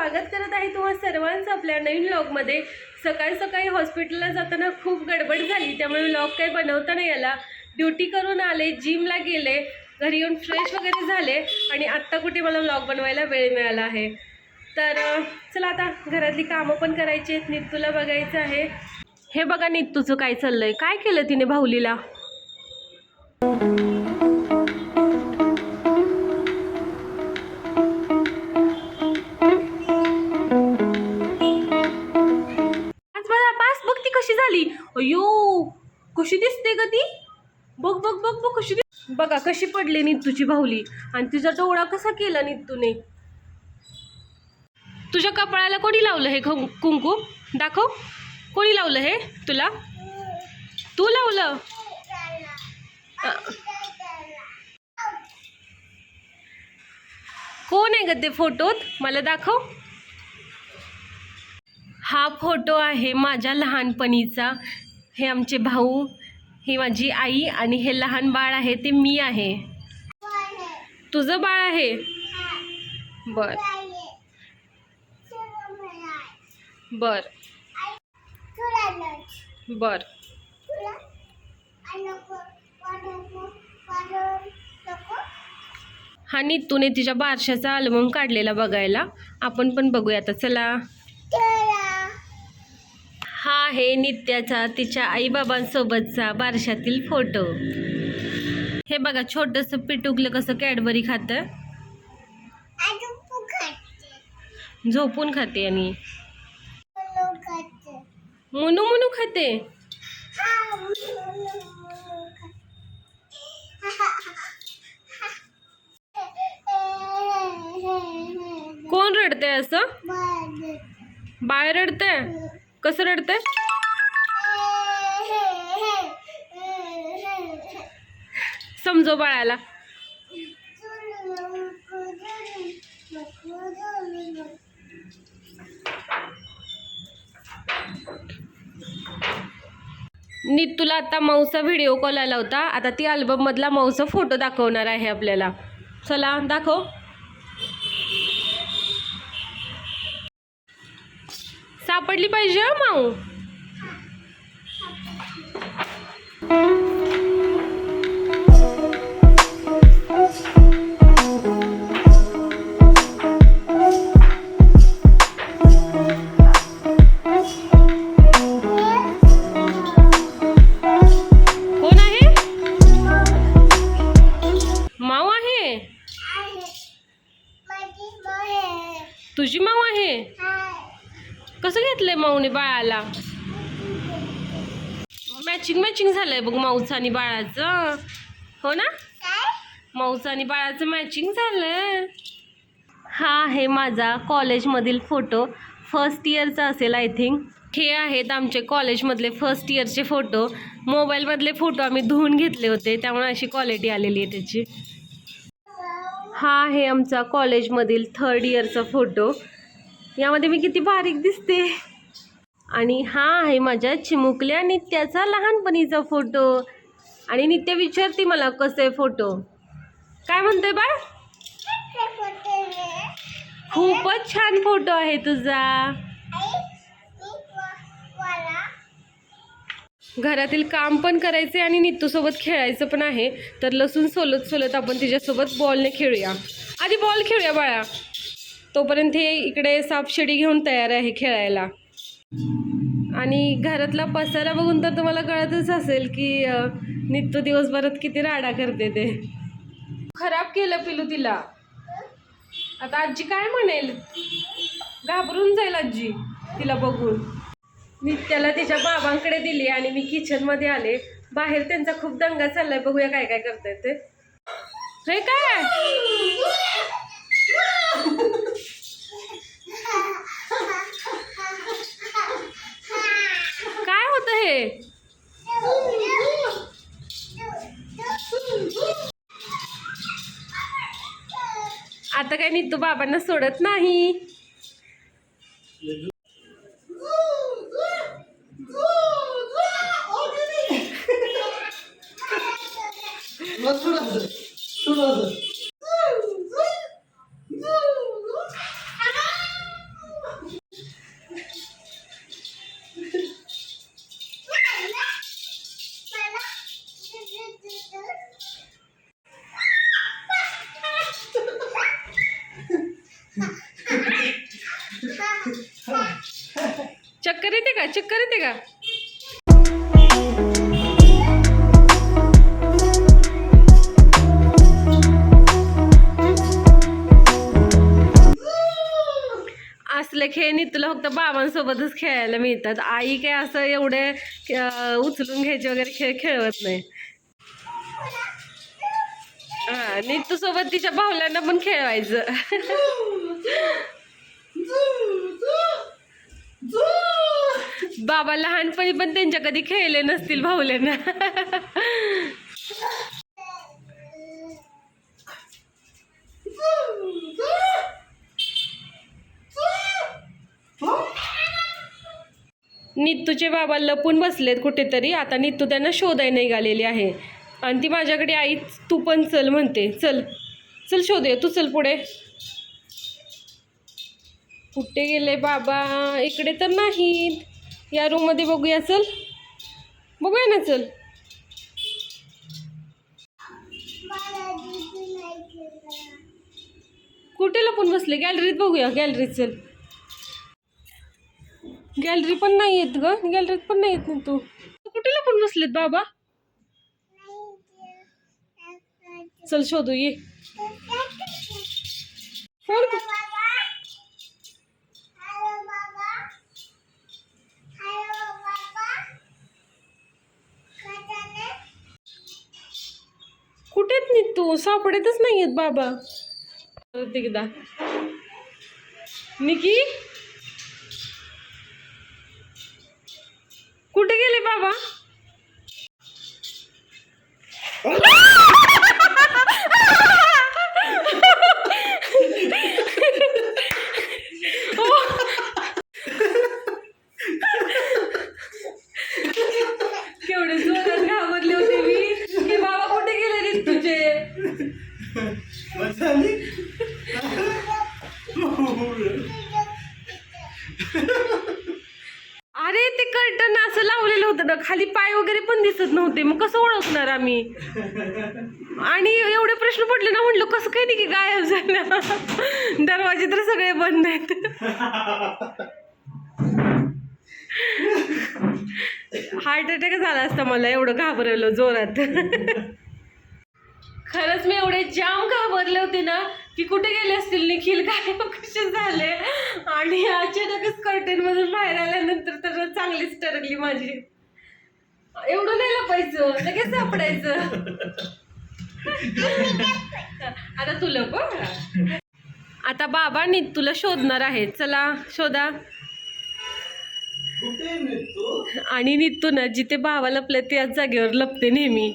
स्वागत करत आहे तुम्हा सर्वांचं आपल्या नवीन व्लॉगमध्ये सकाळी सकाळी हॉस्पिटलला जाताना खूप गडबड झाली त्यामुळे व्लॉग काही बनवता नाही आला ड्युटी करून आले जिमला गेले घरी येऊन फ्रेश वगैरे झाले आणि आत्ता कुठे मला व्लॉग बनवायला वेळ मिळाला आहे. तर चला आता घरातली कामं पण करायची आहेत नित्तूला बघायचं आहे. हे बघा नित्तूचं काय चाललं आहे काय केलं तिने भाऊलीला? अयो कशी दिसते ग ती? बघ बघ बघ बघ कशी दिस बघा कशी पडली नित्तूची भाऊली. आणि तिचा डोळा कसा केला नित्तूने तुझ्या कपाळाला कोणी लावलं हे कुंकू? दाखव. कोणी लावलं हे तुला? तू लावलं? कोण आहे ग ते फोटोत? मला दाखव. हा फोटो आहे माझ्या लहानपणीचा. हे आमचे भाऊ ही माझी आई आणि हे लहान बाळ आहे ते मी आहे. तुझं बाळ आहे? बर. बर. बर. हा नितूने तिच्या बारशाचा अल्बम काढलेला बघायला. आपण पण बघूया आता. चला. हा आहे नित्याचा तिच्या आईबाबांसोबतचा बारशातील फोटो. हे बघा छोटंसं पिटुकलं कसं कॅडबरी खातं. झोपून खाते आणि. मुनू मुनू खाते? कोण रडते असं? बाळ रडते कसं रडतंय? समजो बाळाला. नीतूला आता माऊचा व्हिडिओ कॉल आला होता. आता ती अल्बम मधला माऊचा फोटो दाखवणार आहे आपल्याला. चला दाखव. सापडली पाहिजे हं माऊ? कोण आहे? माऊ आहे? तुझी माऊ आहे? कसं घेतलंय माऊने बाळाला? मॅचिंग मॅचिंग झालंय बघ माऊचं आणि बाळाचं. हो ना? माऊचं आणि बाळाचं मॅचिंग झालंय. हा आहे माझा कॉलेजमधील फोटो. फर्स्ट इयरचा असेल आय थिंक हे आहेत आमचे कॉलेजमधले फर्स्ट इयरचे फोटो. मोबाईलमधले फोटो आम्ही धुवून घेतले होते त्यामुळे अशी क्वालिटी आलेली आहे त्याची. हा आहे आमचा कॉलेजमधील थर्ड इयरचा फोटो. यामध्ये मी किती बारीक दिसते. आणि हा आहे माझ्या चिमुकल्या नित्याचा लहानपणीचा फोटो. आणि नित्य विचारते मला कसे फोटो? काय म्हणते बाळ? खूपच छान फोटो आहे तुझा. घरातील काम पण करायचे आणि नित्तूसोबत खेळायचं पण आहे. तर लसूण सोलत सोलत आपण तिच्यासोबत बॉलने खेळूया. आधी बॉल खेळूया बाळा. तोपर्यंत हे इकडे सापशिडी घेऊन तयार आहे खेळायला. आणि घरातला पसारा बघून तर तुम्हाला कळतच असेल की नित्य दिवसभरात किती राडा करते ते. खराब केलं पिलू तिला. आता आजी काय म्हणेल? घाबरून जाईल आजी तिला बघून. नित्याला तिच्या बाबांकडे दिली आणि मी किचनमध्ये आले. बाहेर त्यांचा खूप दंगा चाललाय. बघूया काय काय करतायत ते. हे काय? काय होतं हे? आता काय नित्तू बाबांना सोडत नाही. चक्कर येते का? असले खेळणी तुला फक्त बाबांसोबतच खेळायला मिळतात. आई काय असं एवढे उचलून घ्यायचे वगैरे खेळ खेळवत नाही. हा नीतू सोबत तिच्या भावल्यांना पण खेळवायचं. बाबा लहानपणी पण त्यांच्या कधी खेळले नसतील भाऊल्यांना. नित्तूचे बाबा लपून बसलेत कुठेतरी. आता नित्तू त्यांना शोधाय निघालेली आहे. आणि ती माझ्याकडे आई तू पण चल म्हणते. चल चल शोधूया. तू चल पुढे. कुठे गेले बाबा? इकडे तर नाहीत. या रूममध्ये बघूया चल. बघूया ना चल. कुठे लपून बसले गॅलरीत बघूया गॅलरीत चल. गॅलरी पण नाही येत ग गॅलरीत पण नाही येत ना तू. कुठे लपून बसलेत बाबा? चल शोधू ये. फोन तू सापडतच नाही आहेत बाबा एकदा निकी कुठे गेले बाबा केवढे जोरात घाबरले होते मी की बाबा कुठे गेले रे तुझे मजा आली अरे ते कर्टन असं लावलेलं होतं ना खाली पाय वगैरे पण दिसत नव्हते. मग कसं ओळखणार आम्ही? आणि एवढे प्रश्न पडले ना म्हटलं कसं काय नाही की गायब झालं. दरवाजे तर सगळे बंद आहेत. हार्ट अटॅक झाला असता मला एवढं घाबरवलं जोरात. खरंच मी एवढे जाम घाबरले होते ना की कुठे गेले असतील निखिल? काय कसे झाले? आणि अचानकच कर्टेन मधून बाहेर आल्यानंतर तर चांगलीच टरकली माझी. एवढं नाही लपायचं लगेच सापडायचं. आता तुला बघ आता बाबा नी तुला शोधणार आहे. चला शोधा. आणि नित्तू ना जिथे भावा लपले त्याच जागेवर लपते नेहमी.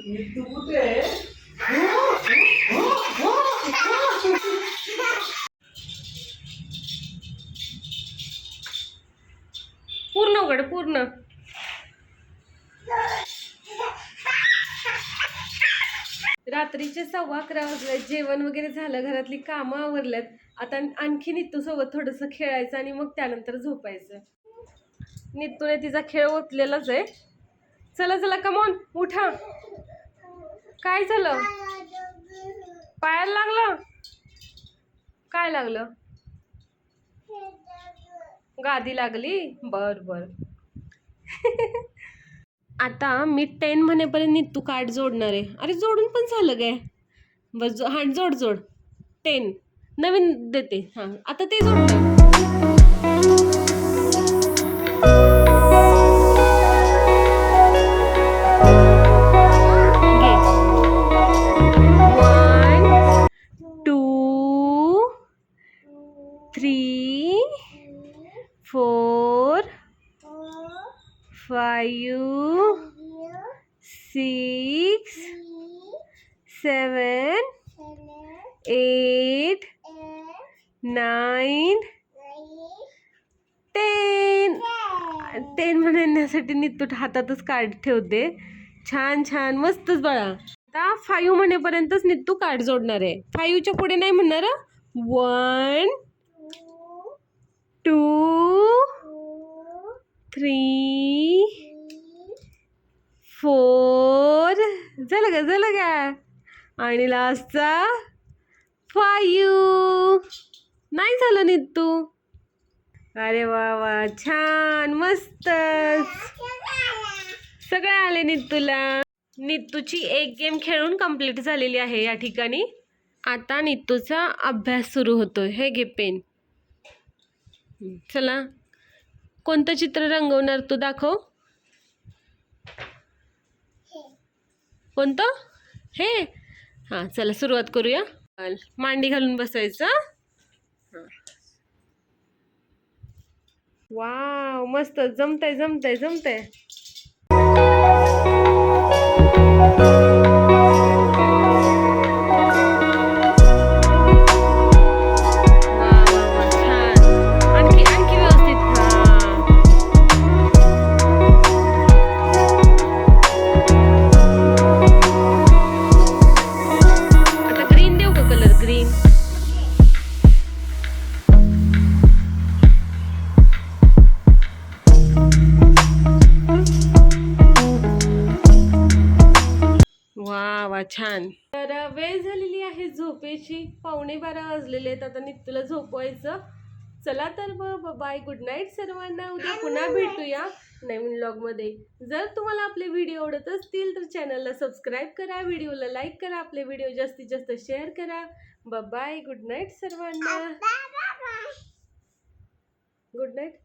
पूर्ण उघड पूर्ण. रात्रीचे सव्वा अकरा वाजले. जेवण वगैरे झालं घरातली कामं आवरल्यात. आता आणखी नित्तू सोबत थोडंसं खेळायचं आणि मग त्यानंतर झोपायचं. नित्तूने तिचा खेळ ओतलेलाच आहे. चला चला कमॉन उठा. काय झालं? पायाला लागलं? काय लागलं? गादी लागली? बर बर. आता मी टेन म्हणेपर्यंत नित्तू कार्ड जोडणार आहे. अरे जोडून पण झालं काय बस जो हां जोड जोड. टेन नवीन देते. हां आता ते जोडतं. Four five, six seven eight nine ten ten म्हणण्यासाठी नितूट हातातच कार्ड ठेवते. छान छान मस्तच बाळा. आता फाईव्ह म्हणेपर्यंतच नितू कार्ड जोडणार आहे. फायूच्या पुढे नाही म्हणणार वन टू थ्री फोर. झालं का झालं का? आणि लास्टचा फायू. नाही झालं नित्तू. अरे वा वा. छान मस्त सगळे आले नित्तूला. नीतूची एक गेम खेळून कंप्लीट झालेली आहे या ठिकाणी. आता नीतूचा अभ्यास सुरू होतोय. हे घे पेन चला. कोणतं चित्र रंगवणार तू दाखव. कोणतं? हे. हां चला सुरुवात करूया. मांडी घालून बसायचं. हां. वाव मस्त. जमतंय जमतंय जमतंय. छान. तर वेळ झालेली आहे झोपेची. पावणे बारा वाजलेले आहेत. आता नित्तूला झोपवायचं. चला तर मग बाय गुड नाईट सर्वांना. उद्या पुन्हा भेटूया नवीन मध्ये जर तुम्हाला आपले व्हिडिओ आवडत असतील तर चॅनलला सबस्क्राईब करा. व्हिडिओला लाईक करा. आपले व्हिडिओ जास्तीत जास्त शेअर करा. बाय गुड नाईट सर्वांना. Good night